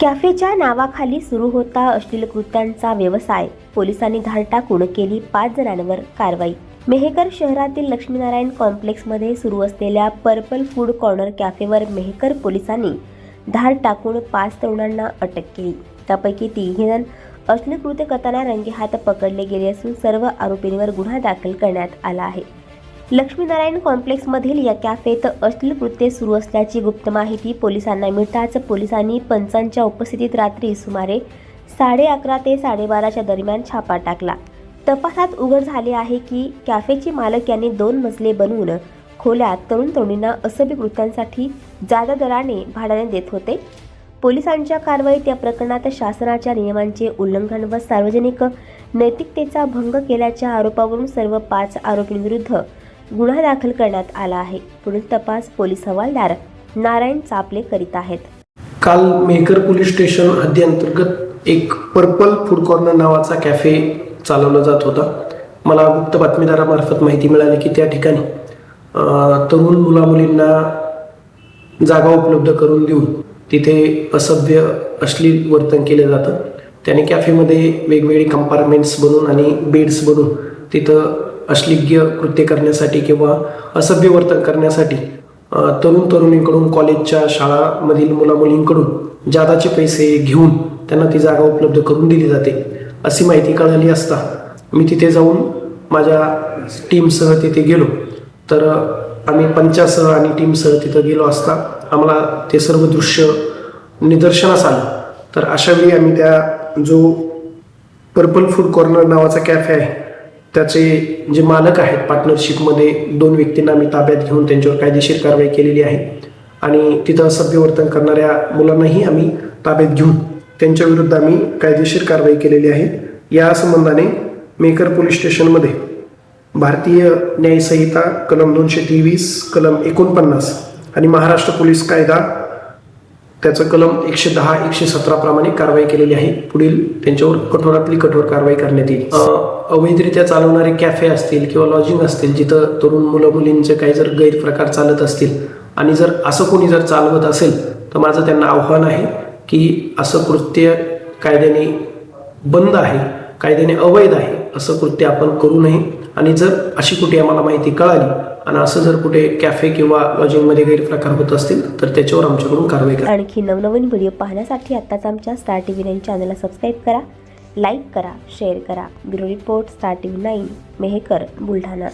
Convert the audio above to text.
कॅफेच्या नावाखाली सुरू होता अश्लील कृत्यांचा व्यवसाय. पोलिसांनी धाड टाकून केली पाच जणांवर कारवाई. मेहकर शहरातील लक्ष्मीनारायण कॉम्प्लेक्समध्ये सुरू असलेल्या पर्पल फूड कॉर्नर कॅफेवर मेहकर पोलिसांनी धाड टाकून पाच तरुणांना अटक केली. त्यापैकी तिघेजण अश्लील कृत्य करताना रंगेहात पकडले गेले असून सर्व आरोपींवर गुन्हा दाखल करण्यात आला आहे. लक्ष्मीनारायण कॉम्प्लेक्समधील या कॅफेत अश्लील कृत्ये सुरू असल्याची गुप्त माहिती पोलिसांना मिळताच पोलिसांनी पंचांच्या उपस्थितीत रात्री सुमारे साडे अकरा ते साडेबाराच्या दरम्यान छापा टाकला. तपासात उघड झाले आहे की कॅफेचे मालक यांनी दोन मजले बनवून खोल्यात तरुण तरुणींना असभ्य कृत्यांसाठी जादा दराने भाड्याने देत होते. पोलिसांच्या कारवाईत या प्रकरणात शासनाच्या नियमांचे उल्लंघन व सार्वजनिक नैतिकतेचा भंग केल्याच्या आरोपावरून सर्व पाच आरोपींविरुद्ध गुन्हा दाखल करण्यात आला आहे. पुढील तपास पोलीस हवालदार नारायण चापले करीत आहेत. काल मेहकर पोलीस स्टेशन हद्दीअंतर्गत एक पर्पल फूड कॉर्नर नावाचा कॅफे चालवला जात होता. मला गुप्त बातमीदारामार्फत माहिती मिळाली की त्या ठिकाणी तरुण मुलामुलींना जागा उपलब्ध करून देऊन तिथे असभ्य अश्लील वर्तन केलं जातं. त्याने कॅफेमध्ये वेगवेगळे कंपार्टमेंट्स बनवून आणि बेड्स बनवून तिथं अश्लिग्य कृत्य करण्यासाठी किंवा असभ्य वर्तन करण्यासाठी तरुण तरुणींकडून कॉलेजच्या शाळामधील मुलामुलींकडून जादाचे पैसे घेऊन त्यांना ती जागा उपलब्ध करून दिली जाते अशी माहिती कळाली असता मी तिथे जाऊन माझ्या टीमसह तिथे गेलो. तर आम्ही पंचासह आणि टीमसह तिथं गेलो असता आम्हाला ते सर्व दृश्य निदर्शनास आलं. तर अशावेळी आम्ही त्या जो पर्पल फूड कॉर्नर नावाचा कॅफे आहे त्याचे जे मालक आहेत पार्टनरशिपमध्ये दोन व्यक्तींना आम्ही ताब्यात घेऊन त्यांच्यावर कायदेशीर कारवाई केलेली आहे. आणि तिथं असभ्य वर्तन करणाऱ्या मुलांनाही आम्ही ताब्यात घेऊन त्यांच्या विरुद्ध आम्ही कायदेशीर कारवाई केलेली आहे. या संबंधाने मेकर पोलीस स्टेशनमध्ये भारतीय न्यायसंहिता कलम दोनशे तेवीस कलम एकोणपन्नास आणि महाराष्ट्र पोलीस कायदा त्याचं कलम एकशे दहा एकशे सतरा प्रमाणे कारवाई केलेली आहे. पुढील त्यांच्यावर कठोरातली कठोर कारवाई करण्यात येईल. अवैधरित्या चालवणारे कॅफे असतील किंवा लॉजिंग असतील जिथं तरुण मुलं मुलींचे काही जर गैरप्रकार चालत असतील आणि जर असं कोणी जर चालवत असेल तर माझं त्यांना आव्हान आहे की असं कृत्य कायद्याने बंद आहे कायद्याने अवैध आहे असं कृत्य आपण करू नये. आणि जर अशी कुठे आम्हाला माहिती कळाली आणि असं जर कुठे कॅफे किंवा लॉजिंगमध्ये गैरप्रकार होत असतील तर त्याच्यावर आमच्याकडून कारवाई करा. आणखी नवनवीन व्हिडिओ पाहण्यासाठी आत्ताच आमच्या स्टार टी व्ही नाईन चॅनलला सबस्क्राईब करा लाईक करा शेअर करा. Bureau report star T V nine Mehkar Buldhana.